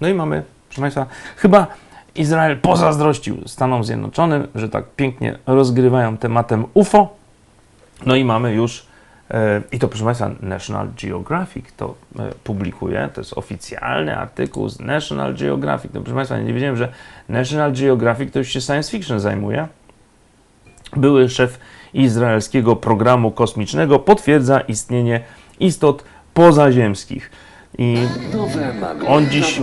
No i mamy, proszę Państwa, chyba Izrael pozazdrościł Stanom Zjednoczonym, że tak pięknie rozgrywają tematem UFO. No i mamy już, e, i to proszę Państwa, National Geographic to e, publikuje, to jest oficjalny artykuł z National Geographic. No proszę Państwa, nie wiedziałem, że National Geographic to już się science fiction zajmuje. Były szef izraelskiego programu kosmicznego potwierdza istnienie istot pozaziemskich. I. On dziś-.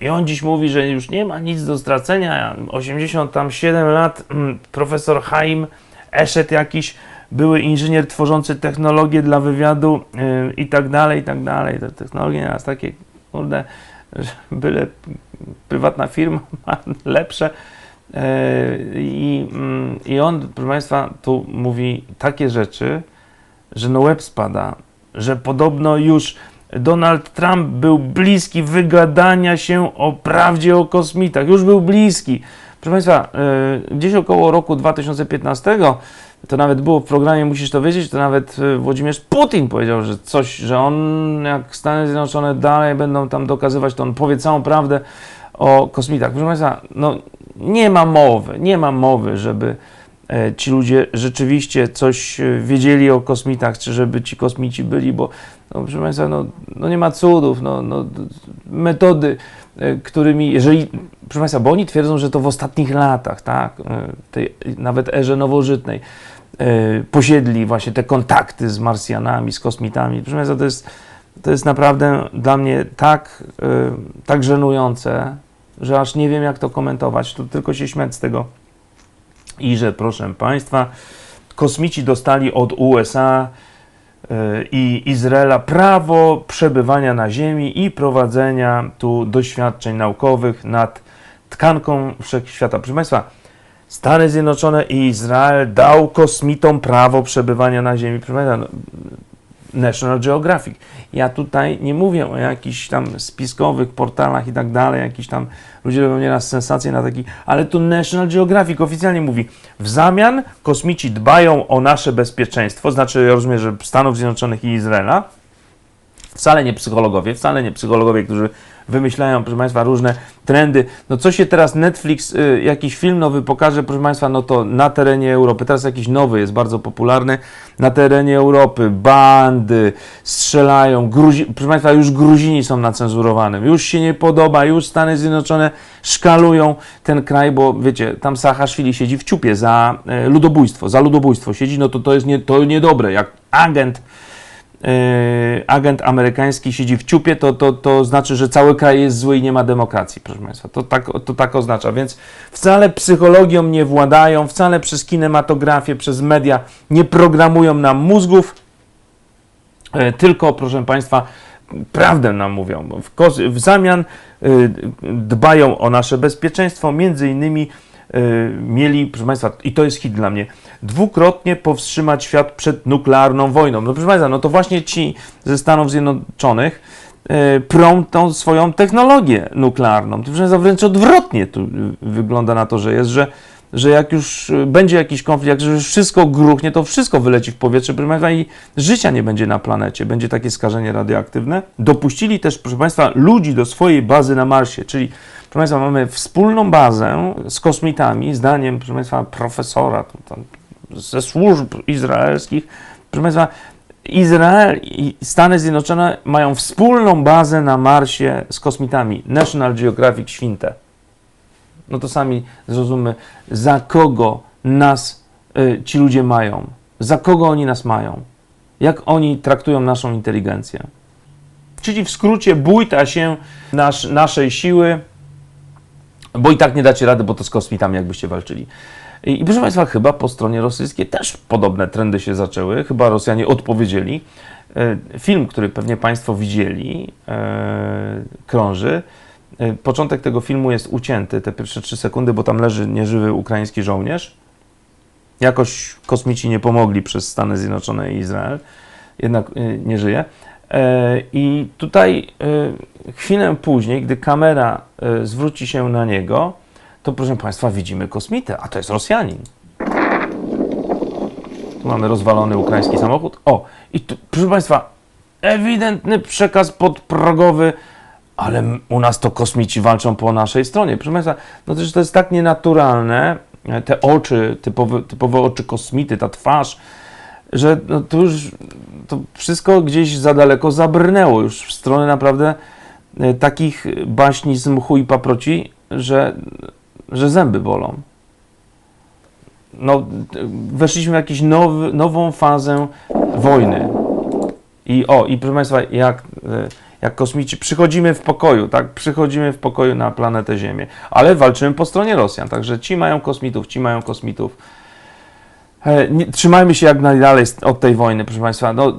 I on dziś mówi, że już nie ma nic do stracenia. 87 lat, mm, profesor Haim Eszet jakiś, były inżynier tworzący technologie dla wywiadu yy, i tak dalej, i tak dalej. Te technologie nieraz takie, kurde, byle prywatna firma ma lepsze. Yy, I, mm, I on, proszę Państwa, tu mówi takie rzeczy, że no łeb spada, że podobno już Donald Trump był bliski wygadania się o prawdzie o kosmitach. Już był bliski. Proszę Państwa, yy, gdzieś około roku 2015, to nawet było w programie Musisz to wiedzieć, to nawet yy, Włodzimierz Putin powiedział, że coś, że on, jak Stany Zjednoczone dalej będą tam dokazywać, to on powie całą prawdę o kosmitach. Proszę Państwa, no nie ma mowy, nie ma mowy, żeby e, ci ludzie rzeczywiście coś e, wiedzieli o kosmitach, czy żeby ci kosmici byli, bo no, proszę Państwa, no, no nie ma cudów, no, no, metody, e, którymi, jeżeli, proszę Państwa, bo oni twierdzą, że to w ostatnich latach, tak, e, tej nawet erze nowożytnej, e, posiedli właśnie te kontakty z Marsjanami, z kosmitami. Proszę Państwa, to jest, to jest naprawdę dla mnie tak, e, tak żenujące, że aż nie wiem, jak to komentować, to tylko się śmiać z tego. I że, proszę Państwa, kosmici dostali od USA y, i Izraela prawo przebywania na Ziemi i prowadzenia tu doświadczeń naukowych nad tkanką wszechświata. Proszę Państwa, Stany Zjednoczone i Izrael dał kosmitom prawo przebywania na Ziemi. Proszę Państwa, no, National Geographic. Ja tutaj nie mówię o jakichś tam spiskowych portalach i tak dalej, jakiś tam ludzie robią nieraz sensacje na taki, ale tu National Geographic oficjalnie mówi, w zamian kosmici dbają o nasze bezpieczeństwo, znaczy ja rozumiem, że Stanów Zjednoczonych i Izraela, wcale nie psychologowie, wcale nie psychologowie, którzy wymyślają, proszę Państwa, różne trendy. No co się teraz Netflix, y, jakiś film nowy pokaże, proszę Państwa, no to na terenie Europy, teraz jakiś nowy jest bardzo popularny, na terenie Europy bandy strzelają, Gruzi, proszę Państwa, już Gruzini są na cenzurowanym, już się nie podoba, już Stany Zjednoczone szkalują ten kraj, bo wiecie, tam Saakaszwili siedzi w ciupie za e, ludobójstwo, za ludobójstwo siedzi, no to to jest nie, to niedobre, jak agent agent amerykański siedzi w ciupie, to, to, to znaczy, że cały kraj jest zły i nie ma demokracji, proszę Państwa. To tak, to tak oznacza. Więc wcale psychologią nie władają, wcale przez kinematografię, przez media nie programują nam mózgów, yy, tylko, proszę Państwa, prawdę nam mówią. W, w zamian yy, dbają o nasze bezpieczeństwo, między innymi mieli, proszę Państwa, i to jest hit dla mnie, dwukrotnie powstrzymać świat przed nuklearną wojną. No proszę Państwa, no to właśnie ci ze Stanów Zjednoczonych yy, prą tą swoją technologię nuklearną. Proszę wręcz odwrotnie tu wygląda na to, że jest, że że jak już y, będzie jakiś konflikt, jak już wszystko gruchnie, to wszystko wyleci w powietrze, proszę Państwa, i życia nie będzie na planecie, będzie takie skażenie radioaktywne. Dopuścili też, proszę Państwa, ludzi do swojej bazy na Marsie, czyli, proszę Państwa, mamy wspólną bazę z kosmitami, zdaniem, proszę Państwa, profesora ze służb izraelskich, proszę Państwa, Izrael i Stany Zjednoczone mają wspólną bazę na Marsie z kosmitami. National Geographic Świnte no to sami zrozummy, za kogo nas y, ci ludzie mają, za kogo oni nas mają, jak oni traktują naszą inteligencję. Czyli w skrócie, bójta się nasz, naszej siły, bo i tak nie dacie rady, bo to z kosmitami jakbyście walczyli. I, I proszę Państwa, chyba po stronie rosyjskiej też podobne trendy się zaczęły, chyba Rosjanie odpowiedzieli. E, Film, który pewnie Państwo widzieli, e, krąży. E, Początek tego filmu jest ucięty, te pierwsze trzy sekundy, bo tam leży nieżywy ukraiński żołnierz. Jakoś kosmici nie pomogli przez Stany Zjednoczone i Izrael, jednak e, nie żyje. E, I tutaj chwilę później, gdy kamera zwróci się na niego, to proszę Państwa, widzimy kosmitę, a to jest Rosjanin. Tu mamy rozwalony ukraiński samochód. O, i tu, proszę Państwa, ewidentny przekaz podprogowy ale u nas to kosmici walczą po naszej stronie. Proszę Państwa, no też to jest tak nienaturalne, e, te oczy, typowe, typowe oczy kosmity, ta twarz, że no, to już to wszystko gdzieś za daleko zabrnęło już w stronę naprawdę e, takich baśni z mchu i paproci, że, że zęby bolą. No, t- weszliśmy w jakąś nową fazę wojny. I o, i proszę Państwa, jak, e, jak kosmici przychodzimy w pokoju, tak? Przychodzimy w pokoju na planetę Ziemię, ale walczymy po stronie Rosjan, także ci mają kosmitów, ci mają kosmitów. E, nie, trzymajmy się jak najdalej od tej wojny, proszę Państwa. No,